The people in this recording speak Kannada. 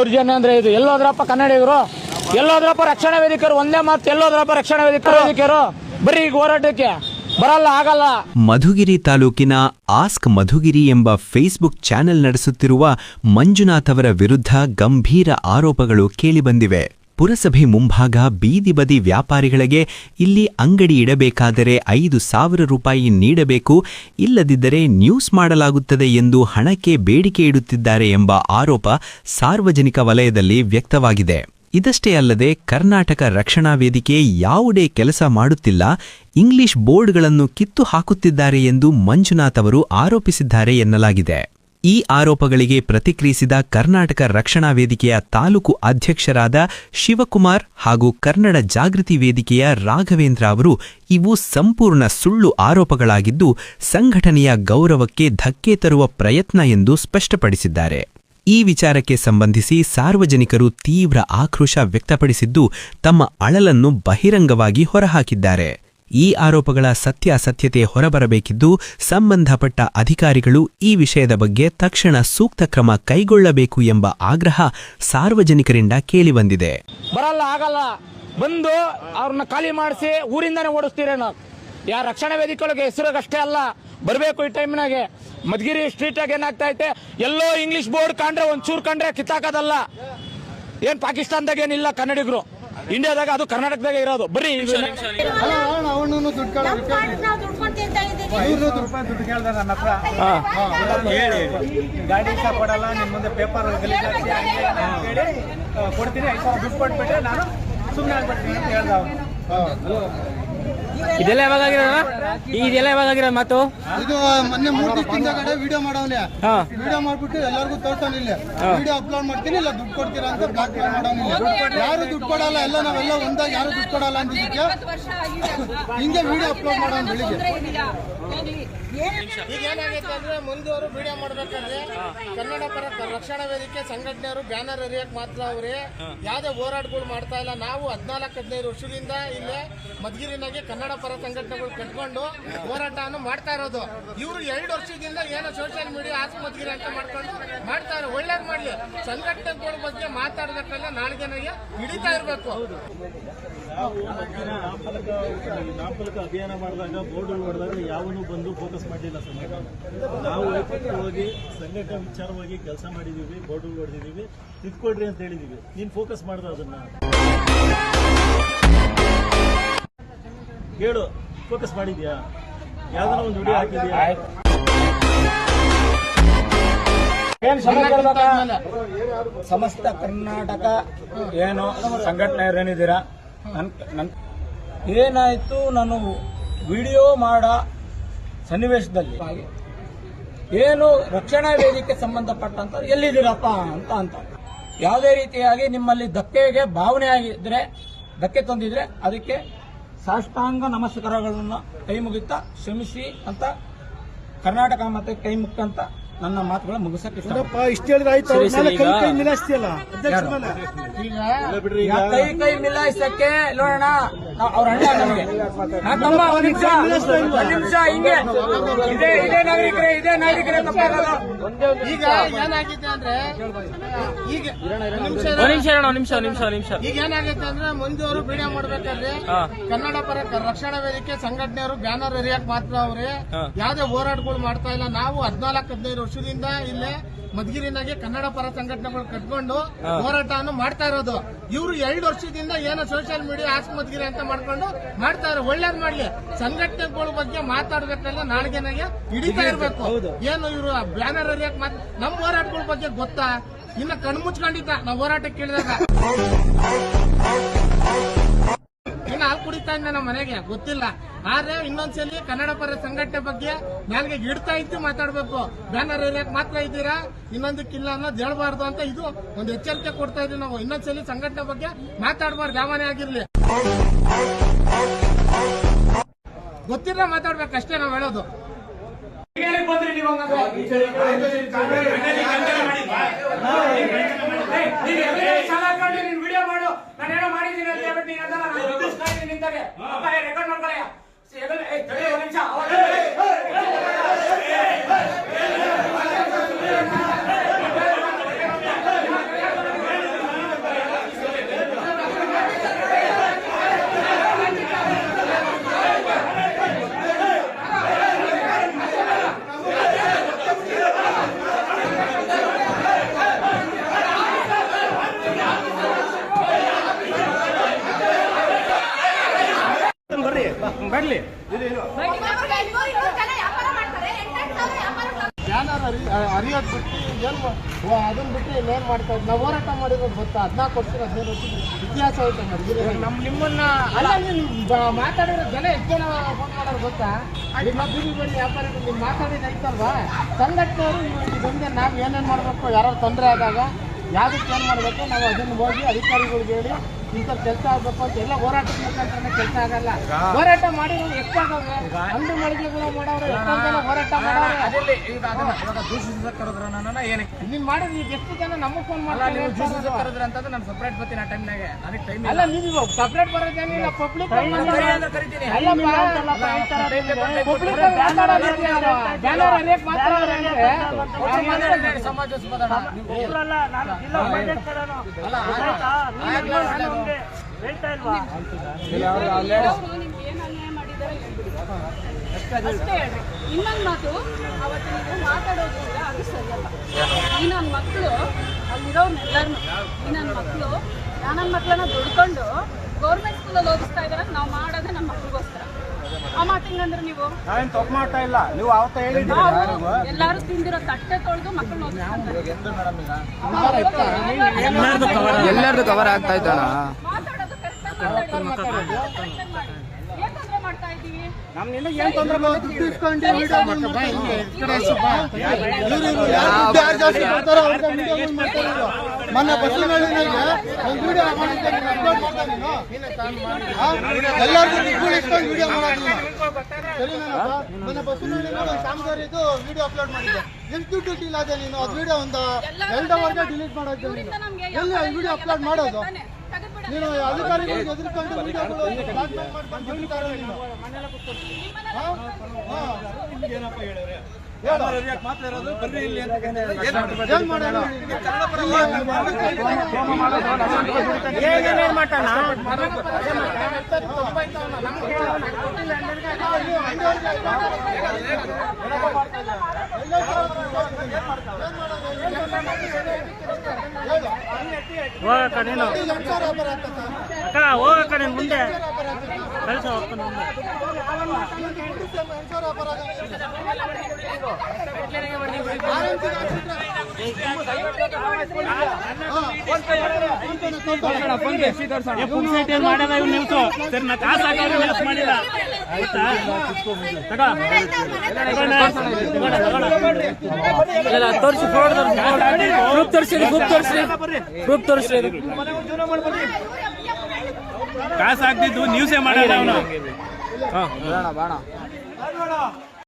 ದೌರ್ಜನ್ಯ ಅಂದ್ರೆ ಇದು ಎಲ್ಲೋದ್ರಪ್ಪ ಕನ್ನಡಿಗರು, ಎಲ್ಲೋದ್ರಪ್ಪ ರಕ್ಷಣಾ ವೇದಿಕರು, ಒಂದೇ ಮಾತು, ಎಲ್ಲೋದ್ರಪ್ಪ ರಕ್ಷಣಾ ವೇದಿಕರು ಬರೀ ಈಗ ಹೋರಾಟಕ್ಕೆ ಬರಲ್ಲ, ಆಗಲ್ಲ. ಮಧುಗಿರಿ ತಾಲೂಕಿನ ಆಸ್ಕ್ ಮಧುಗಿರಿ ಎಂಬ ಫೇಸ್ಬುಕ್ ಚಾನೆಲ್ ನಡೆಸುತ್ತಿರುವ ಮಂಜುನಾಥ್ ಅವರ ವಿರುದ್ಧ ಗಂಭೀರ ಆರೋಪಗಳು ಕೇಳಿಬಂದಿವೆ ಪುರಸಭೆ ಮುಂಭಾಗ ಬೀದಿ ಬದಿ ವ್ಯಾಪಾರಿಗಳಿಗೆ ಇಲ್ಲಿ ಅಂಗಡಿ ಇಡಬೇಕಾದರೆ ಐದು ಸಾವಿರ ರೂಪಾಯಿ ನೀಡಬೇಕು, ಇಲ್ಲದಿದ್ದರೆ ನ್ಯೂಸ್ ಮಾಡಲಾಗುತ್ತದೆ ಎಂದು ಹಣಕ್ಕೆ ಬೇಡಿಕೆ ಇಡುತ್ತಿದ್ದಾರೆ ಎಂಬ ಆರೋಪ ಸಾರ್ವಜನಿಕ ವಲಯದಲ್ಲಿ ವ್ಯಕ್ತವಾಗಿದೆ. ಇದಷ್ಟೇ ಅಲ್ಲದೆ ಕರ್ನಾಟಕ ರಕ್ಷಣಾ ವೇದಿಕೆ ಯಾವುದೇ ಕೆಲಸ ಮಾಡುತ್ತಿಲ್ಲ, ಇಂಗ್ಲಿಷ್ ಬೋರ್ಡ್ಗಳನ್ನು ಕಿತ್ತು ಹಾಕುತ್ತಿದ್ದಾರೆ ಎಂದು ಮಂಜುನಾಥ್ ಅವರು ಆರೋಪಿಸಿದ್ದಾರೆ ಎನ್ನಲಾಗಿದೆ. ಈ ಆರೋಪಗಳಿಗೆ ಪ್ರತಿಕ್ರಿಯಿಸಿದ ಕರ್ನಾಟಕ ರಕ್ಷಣಾ ವೇದಿಕೆಯ ತಾಲೂಕು ಅಧ್ಯಕ್ಷರಾದ ಶಿವಕುಮಾರ್ ಹಾಗೂ ಕನ್ನಡ ಜಾಗೃತಿ ವೇದಿಕೆಯ ರಾಘವೇಂದ್ರ ಅವರು ಇವು ಸಂಪೂರ್ಣ ಸುಳ್ಳು ಆರೋಪಗಳಾಗಿದ್ದು, ಸಂಘಟನೆಯ ಗೌರವಕ್ಕೆ ಧಕ್ಕೆ ತರುವ ಪ್ರಯತ್ನ ಎಂದು ಸ್ಪಷ್ಟಪಡಿಸಿದ್ದಾರೆ. ಈ ವಿಚಾರಕ್ಕೆ ಸಂಬಂಧಿಸಿ ಸಾರ್ವಜನಿಕರು ತೀವ್ರ ಆಕ್ರೋಶ ವ್ಯಕ್ತಪಡಿಸಿದ್ದು, ತಮ್ಮ ಅಳಲನ್ನು ಬಹಿರಂಗವಾಗಿ ಹೊರಹಾಕಿದ್ದಾರೆ. ಈ ಆರೋಪಗಳ ಸತ್ಯಾಸತ್ಯತೆ ಹೊರಬರಬೇಕಿದ್ದು ಸಂಬಂಧಪಟ್ಟ ಅಧಿಕಾರಿಗಳು ಈ ವಿಷಯದ ಬಗ್ಗೆ ತಕ್ಷಣ ಸೂಕ್ತ ಕ್ರಮ ಕೈಗೊಳ್ಳಬೇಕು ಎಂಬ ಆಗ್ರಹ ಸಾರ್ವಜನಿಕರಿಂದ ಕೇಳಿಬಂದಿದೆ. ಬರಲ್ಲ, ಆಗಲ್ಲ. ಬಂದು ಅವ್ರನ್ನ ಖಾಲಿ ಮಾಡಿಸಿ ಊರಿಂದಾನೆ ಓಡಿಸ್ತೀರೇನೋ ಯಾರ ರಕ್ಷಣಾ ವೇದಿಕೆಗಳಿಗೆ ಹೆಸರಿಗಷ್ಟೇ ಅಲ್ಲ, ಬರಬೇಕು ಈ ಟೈಮ್ನಾಗೆ. ಮಧುಗಿರಿ ಆಗಿ ಏನಾಗ್ತಾ ಐತೆ? ಎಲ್ಲೋ ಇಂಗ್ಲಿಷ್ ಬೋರ್ಡ್ ಕಂಡ್ರೆ ಒಂಚೂರು ಕಂಡ್ರೆ ಕಿತ್ತಾಕದಲ್ಲ. ಏನ್ ಪಾಕಿಸ್ತಾನದಾಗ ಏನಿಲ್ಲ ಕನ್ನಡಿಗರು. ಇಂಡಿಯಾದಾಗ ಅದು ಕರ್ನಾಟಕದಾಗ ಇರೋದು. ಬರೀ ನಮ್ಮ ಗಾಡಿ ಸಹ ಕೊಡಲ್ಲ ನಿಮ್ ಮುಂದೆ ಪೇಪರ್ ಕೊಡ್ತೀನಿ. ಐದು ಸಾವಿರ ದುಡ್ಡು ಕೊಟ್ಬಿಟ್ರೆ ನಾನು ಸುಮ್ಮನೆ ಆಗ್ಬಿಡ್ತೀನಿ ಅಂತ ಹೇಳ್ದ ಅವ್ನು. ಇದೆಲ್ಲ ಯಾವಾಗ ಇದೆಲ್ಲ ಯಾವಾಗ ಮಾತು? ಇದು ಮೊನ್ನೆ ಮೂರ್ ದಿವಸದಿಂದ ಕಡೆ ವಿಡಿಯೋ ಮಾಡೋನೆ ಹಾ. ವಿಡಿಯೋ ಮಾಡ್ಬಿಟ್ಟು ಎಲ್ಲರಿಗೂ ತೋರ್ಸೋಣ ಇಲ್ಲ. ವಿಡಿಯೋ ಅಪ್ಲೋಡ್ ಮಾಡ್ತೀನಿ ಇಲ್ಲ ದುಡ್ಡು ಕೊಡ್ತೀರಾ ಅಂತ ಬ್ಲಾಕ್ ಮೇಲ್ ಮಾಡವನಿಲ್ಲ ಯಾರು ದುಡ್ಡು ಕೊಡಲ್ಲ ಎಲ್ಲ ನಾವೆಲ್ಲ ಒಂದಾಗಿ ಯಾರು ದುಡ್ಡು ಕೊಡಲ್ಲ ಅಂದಿದ್ದಕ್ಕೆ ಹಿಂಗೆ ವಿಡಿಯೋ ಅಪ್ಲೋಡ್ ಮಾಡೋಣ ಬೆಳಿಗ್ಗೆ. ಈಗ ಏನಾಗೈತೆ ಅಂದ್ರೆ ಅವರು ವಿಡಿಯೋ ಮಾಡ್ಬೇಕಾದ್ರೆ ಕನ್ನಡ ಪರ ರಕ್ಷಣಾ ವೇದಿಕೆ ಸಂಘಟನೆಯವರು ಬ್ಯಾನರ್ ಎರಿಯಕ್ ಮಾತ್ರ ಅವ್ರಿ. ಯಾವ್ದೇ ಹೋರಾಟಗಳು ಮಾಡ್ತಾ ಇಲ್ಲ. ನಾವು ಹದಿನಾಲ್ಕು ಹದಿನೈದು ವರ್ಷದಿಂದ ಇಲ್ಲೇ ಮಧುಗಿರಿನಾಗೆ ಕನ್ನಡ ಪರ ಸಂಘಟನೆಗಳು ಕಟ್ಕೊಂಡು ಹೋರಾಟವನ್ನು ಮಾಡ್ತಾ ಇರೋದು. ಇವರು ಎರಡು ವರ್ಷದಿಂದ ಏನೋ ಸೋಷಿಯಲ್ ಮೀಡಿಯಾ ಆಸ್ಪತ್ರೆ ಅಂತ ಮಾಡ್ಕೊಂಡು ಮಾಡ್ತಾರೆ ಒಳ್ಳೇದು ಮಾಡಲಿ. ಸಂಘಟನೆಗಳ ಬಗ್ಗೆ ಮಾತಾಡಬೇಕಲ್ಲ ನಾಳೆಗೆ ಹಿಡಿತಾ ಇರಬೇಕು. ನಾಪಲಕ ಅಭಿಯಾನ ಮಾಡಿದಾಗ, ಬೋರ್ಡ್ ಮಾಡಿದಾಗ ಯಾವನು ಬಂದು ಫೋಕಸ್ ಮಾಡಲಿಲ್ಲ ಸಂಘಟನೆ ನಾವು ಹೋಗಿ, ಸಂಘಟನೆ ವಿಚಾರವಾಗಿ ಕೆಲಸ ಮಾಡಿದೀವಿ, ಬೋರ್ಡ್ ಹೊಡೆದಿದ್ದೀವಿ ತಿದ್ಕೊಡ್ರಿ ಅಂತ ಹೇಳಿದೀವಿ. ನೀನು ಫೋಕಸ್ ಮಾಡ್ದ ಅದನ್ನ. ಹೇಳು ಫೋಕಸ್ ಮಾಡಿದ್ಯಾ? ಯಾವ್ದಾರ ಒಂದು ವಿಡಿಯೋ ಹಾಕಿದ್ಯಾ? ಸಮಸ್ತ ಕರ್ನಾಟಕ ಏನು ಸಂಘಟನೆ ಏನಿದ್ದೀರಾ ನನ್ ಏನಾಯ್ತು ನಾನು ವಿಡಿಯೋ ಮಾಡ ಸನ್ನಿವೇಶದಲ್ಲಿ. ಏನು ರಕ್ಷಣಾ ವೇದಿಕೆ ಸಂಬಂಧಪಟ್ಟಂತ ಎಲ್ಲಿದ್ದೀರಪ್ಪ ಅಂತ ಅಂತ. ಯಾವುದೇ ರೀತಿಯಾಗಿ ನಿಮ್ಮಲ್ಲಿ ಧಕ್ಕೆಗೆ ಭಾವನೆ ಆಗಿದ್ರೆ ಧಕ್ಕೆ ತಂದಿದ್ರೆ ಅದಕ್ಕೆ ಸಾಷ್ಟಾಂಗ ನಮಸ್ಕಾರಗಳನ್ನು ಕೈ ಮುಗಿತಾ ಶ್ರಮಿಸಿ ಅಂತ ಕರ್ನಾಟಕ ಮತ್ತೆ ಕೈ ಮುಕ್ಕಂತ ನನ್ನ ಮಾತುಗಳ ಮುಗಿಸಕ್ಕೆ ಈಗ- ಕೈ ಕೈ ಮಿಲಾಯಿಸಕ್ಕೆ ನೋಡೋಣ. ಅವ್ರ ಅಣ್ಣ ತಮ್ಮ ಒಂದ್ ನಿಮಿಷ. ಒಂದ್ ನಿಮಿಷ ಹಿಂಗೆ. ಇದೇ ಇದೇ ನಾಗರಿಕರೇ ಇದೇ ನಾಗರಿಕರೇ ತಪ್ಪಾಗಲ್ಲ ಈಗ ಏನಾಗಿದೆ ಅಂದ್ರೆ ಈಗ ನಿಮಿಷ ಒಂದ್ ನಿಮಿಷ ಇರೋಣ, ನಿಮಿಷ ನಿಮಿಷ ಈಗ ಏನಾಗೈತೆ ಅಂದ್ರೆ ಮುಂದೆಯವರು ವಿಡಿಯೋ ಮಾಡ್ಬೇಕಾದ್ರೆ ಕನ್ನಡ ಪರ ರಕ್ಷಣಾ ವೇದಿಕೆ ಸಂಘಟನೆಯವರು ಬ್ಯಾನರ್ ಎರಿಯಕ್ ಮಾತ್ರ ಅವ್ರೆ. ಯಾವ್ದೇ ಹೋರಾಟಗಳು ಮಾಡ್ತಾ ಇಲ್ಲ. ನಾವು ಹದಿನಾಲ್ಕು ಹದಿನೈದು ವರ್ಷದಿಂದ ಇಲ್ಲೇ ಮಧುಗಿರಿನಾಗೆ ಕನ್ನಡ ಪರ ಸಂಘಟನೆಗಳು ಕಟ್ಕೊಂಡು ಹೋರಾಟವನ್ನು ಮಾಡ್ತಾ ಇರೋದು. ಇವರು ಎರಡು ವರ್ಷದಿಂದ ಏನೋ ಸೋಷಿಯಲ್ ಮೀಡಿಯಾ ಆಸ್ ಮಧುಗಿರಿ ಅಂತ ಮಾಡ್ಕೊಂಡು ಮಾಡ್ತಾ ಇರೋ ಒಳ್ಳೇದ್ ಮಾಡ್ಲಿ. ಸಂಘಟನೆಗಳ ಬಗ್ಗೆ ಮಾತಾಡ್ಬೇಕಲ್ಲ ನಾಳೆಗೆನಾಗೆ ಹಿಡಿತಾ ಇರ್ಬೇಕು. ಏನು ಇವರು ಬ್ಯಾನರ್ ಅರಿಯಕ್ ಮಾತ್ರ ನಮ್ಮ ಹೋರಾಟಗಳ ಬಗ್ಗೆ ಗೊತ್ತಾ? ಇನ್ನ ಕಣ್ಮುಚ್ಕೊಂಡಿದ್ದ. ನಾವು ಹೋರಾಟಕ್ಕೆ ಕೇಳಿದಾಗ ಇನ್ನು ಹಾಲು ಕುಡಿತಾ ಇದ್ದೆ ನಮ್ಮ ಮನೆಗೆ? ಗೊತ್ತಿಲ್ಲ. ಆದ್ರೆ ಇನ್ನೊಂದ್ಸಲಿ ಕನ್ನಡ ಪರ ಸಂಘಟನೆ ಬಗ್ಗೆ ನನಗೆ ಇಡ್ತಾ ಇದ್ದು ಮಾತಾಡ್ಬೇಕು. ಬ್ಯಾನರ್ ಏರಿಯಾಕ್ ಮಾತ್ರ ಇದ್ದೀರಾ? ಇನ್ನೊಂದಕ್ಕಿಲ್ಲ ಅನ್ನೋದು ಹೇಳ್ಬಾರ್ದು ಅಂತ ಇದು ಒಂದು ಎಚ್ಚರಿಕೆ ಕೊಡ್ತಾ ಇದೀವಿ ನಾವು. ಇನ್ನೊಂದ್ಸಲಿ ಸಂಘಟನೆ ಬಗ್ಗೆ ಮಾತಾಡ್ಬಾರ್ದು. ಯಾವನೇ ಆಗಿರ್ಲಿ. ಗೊತ್ತಿರ ಮಾತಾಡ್ಬೇಕಷ್ಟೇ ನಾವು ಹೇಳೋದು. 哎备，我跟你下好了。ಅರಿ ಅರಿಯೋದ್ ಬಿಟ್ಟು ಏನು ಅದನ್ನ ಬಿಟ್ಟು ಇನ್ನೇನ್ ಮಾಡ್ತಾ ನಾವು ಹೋರಾಟ ಮಾಡಿರೋದು ಗೊತ್ತಾ? ಹದಿನಾಲ್ಕು ವರ್ಷ ಹದಿನೈದು ವರ್ಷದ ಇತಿಹಾಸ ಐತೆ ಮಧುಗಿರಿ ನಮ್ ನಿಮ್ಮನ್ನ ಅಲ್ಲ ನೀನು ಬ- ಮಾತಾಡಿರೋ ಜನ ಎಷ್ಟು ಜನ ಫೋನ್ ಮಾಡೋರು ಗೊತ್ತಾ? ನಿಮ್ಮ ಬೀದಿ ವ್ಯಾಪಾರಿಗಳು ನೀವು ಮಾತಾಡಿದ ಐತಲ್ವಾ ಸಂಘಟನೆಯವರು ಇದೊಂದೇ ನಾವು ಏನೇನು ಮಾಡಬೇಕು ಯಾರು ತೊಂದರೆ ಆದಾಗ ಯಾವ್ದಕ್ಕೆ ಏನು ಮಾಡಬೇಕು ನಾವು ಅದನ್ನು ಹೋಗಿ ಅಧಿಕಾರಿಗಳಿಗೆ ಹೇಳಿ ಇಂಥ ಕೆಲಸ ಆಗಬೇಕು ಅಂತ ಎಲ್ಲ ಹೋರಾಟದ ಮುಖಾಂತರ ಕೆಲಸ ಆಗಲ್ಲ. ಹೋರಾಟ ಮಾಡಿರೋರು ಎಷ್ಟಾಗವೆ ಅಂದು ಮಳಿಗೆಗಳು ಮಾಡೋರು ಎಷ್ಟೊಂದು ಜನ ಹೋರಾಟ ಮಾಡೋರು. ಇವಾಗ ನೀನ್ ಮಾಡಿದ್ರೆ ಈಗ ಎಷ್ಟು ಜನ ನಮಗೆ ಫೋನ್ ಅಲ್ಲ ನೀವು ನಾನು ಸಪ್ರೇಟ್ ಬರ್ತೀನಿ ಆ ಟೈಮ್ನಾಗೆ ಅದಕ್ಕೆ ಟೈಮ್ ಅಲ್ಲ ನೀವು ಸಪ್ರೇಟ್ ಬರೋದೇನಿಲ್ಲ ಪಬ್ಲಿಕ್ ಪಬ್ಲಿಕ್ ಬ್ಯಾನರ್ ಅರಿಯಕ್ ಮಾತ್ರ ಸಮಾಜ ಇನ್ನೊಂದು ಮಾತು, ಅವತ್ತು ನೀವು ಮಾತಾಡೋದ್ರಿಂದ ಅದು ಸರಿಯಲ್ಲ ಈ ನನ್ನ ಮಕ್ಕಳು ಅಲ್ಲಿರೋರ್ನೆಲ್ಲರನ್ನು ಈ ನನ್ನ ಮಕ್ಕಳು ನಾನು ನನ್ನ ಮಕ್ಕಳನ್ನ ದುಡ್ಕೊಂಡು ಗೌರ್ಮೆಂಟ್ ಸ್ಕೂಲಲ್ಲಿ ಓದಿಸ್ತಾ ಇದಾರೆ, ನಾವು ಮಾಡೋದೇ ನಮ್ಮ ಮಕ್ಳಿಗೋಸ್ಕರ. ಆ ಮಾತು ನೀವು? ನಾವೇನ್ ತಪ್ಪು ಮಾಡ್ತಾ ಇಲ್ಲ. ನೀವು ಅವತ್ತ ಹೇಳಿದ್ದೀರಿ ನಾವು ಎಲ್ಲಾರು ತಿಂದಿರೋ ತಟ್ಟೆ ತೊಳೆದು ಮಕ್ಕಳನ್ನ ಎಲ್ಲರದು ಕವರ್ ಆಗ್ತಾ ಇದ್ದಣ್ಣ ಮಾತಾಡೋದು ಮಾತಾಡಿ ಏನ್ ತೊಂದ್ರೆ ಮಾಡ್ತಾ ಇದ್ದೀವಿ? ಏನ್ ತೊಂದ್ರೆ ಒಂದು ವಿಡಿಯೋ ಮಾಡಿದ್ದೆ ನೀನು ಮಾಡ್ತಾ ನೀನು? ಎಲ್ಲರಿಗೂ ಇಸ್ಕೊಂಡು ವಿಡಿಯೋ ಮಾಡೋದು. ನೀನು. ಸರಿನಾ ಮೊನ್ನೆ ಬಸ್ಸಿನಳ್ಳಿನಾಗ ಒಂದು ಕಾಮಗಾರಿದು ವಿಡಿಯೋ ಅಪ್ಲೋಡ್ ಮಾಡಿದ್ದೆ. ಎಷ್ಟು ದುಡ್ಡು ಇಲ್ಲ ಅದೇ ನೀನು ಅದು ವಿಡಿಯೋ ಒಂದು ಎರಡವರೆಗೆ ಡಿಲೀಟ್ ಮಾಡೋದು ಎಲ್ಲಿ ವಿಡಿಯೋ ಅಪ್ಲೋಡ್ ಮಾಡೋದು? ನೀನು ಅಧಿಕಾರಿಗಳಿಗೆ ಎದುರ್ಕೊಂಡು ವಿಡಿಯೋಗಳು ಬ್ಲಾಕ್ಮೇಲ್ ಮಾಡ್ಕೊಂಡು ದುಡಿತಾರೆ ನೀನು ಹಾ? ಹಾ. ಏನ್ ಮಾಡೋಣ ನೀನು. ಅಕ್ಕ ಹೋಗಕ್ಕ ನೀನು ಹೋಗಕ್ಕ ನೀನು ಮುಂದೆ. ಕೆಲಸ ಆಯ್ತಾ ತೋರಿಸಿ ಗ್ರೂಪ್ ತೋರಿಸಿ ಗ್ರೂಪ್ ತೋರಿಸಿ ಗ್ರೂಪ್ ತೋರಿಸಿ ಕಾಸು ಹಾಕ್ತಿದ್ದು ನ್ಯೂಸೇ ಮಾಡಲ್ಲ ಅವನು. ಬಾಣ ಬಾಣ.